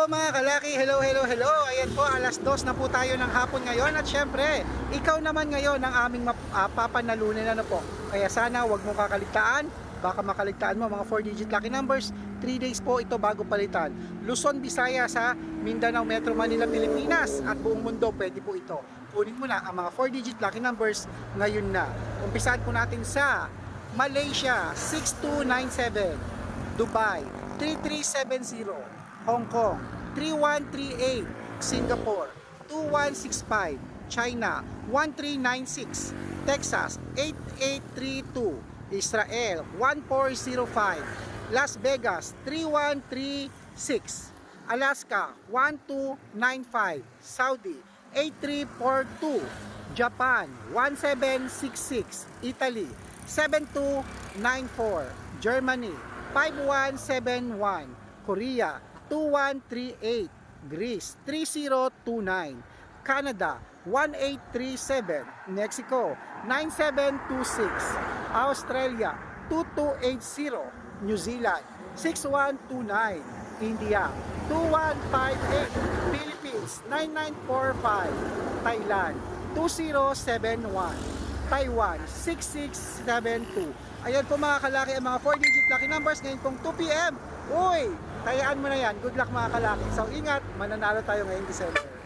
po mga kalaki, hello, hello, hello. Ayan po, alas dos na po tayo ng hapon ngayon. At syempre, ikaw naman ngayon ang aming map- ah, papanalunan ano po. Kaya sana wag mo kakaligtaan. Baka makaligtaan mo mga 4-digit lucky numbers. 3 days po ito bago palitan. Luzon, Visayas sa Mindanao, Metro Manila, Pilipinas. At buong mundo, pwede po ito. Kunin mo na ang mga 4-digit lucky numbers ngayon na. Umpisahan po natin sa Malaysia, 6297. Dubai 3370 Hong Kong 3138 Singapore 2165 China 1396 Texas 8832 Israel 1405 Las Vegas 3136 Alaska 1295 Saudi 8342 Japan 1766 Italy 7294 Germany 5171 Korea 2138 Greece 3029 Canada 1837 Mexico 9726 Australia 2280 New Zealand 6129 India 2158 Philippines 9945 Thailand 2071 Taiwan 6672 Ayan po mga kalaki ang mga 4 digit lucky numbers ngayon pong 2pm Uy, tayaan mo na yan. Good luck mga kalaki. So ingat, mananalo tayo ngayong December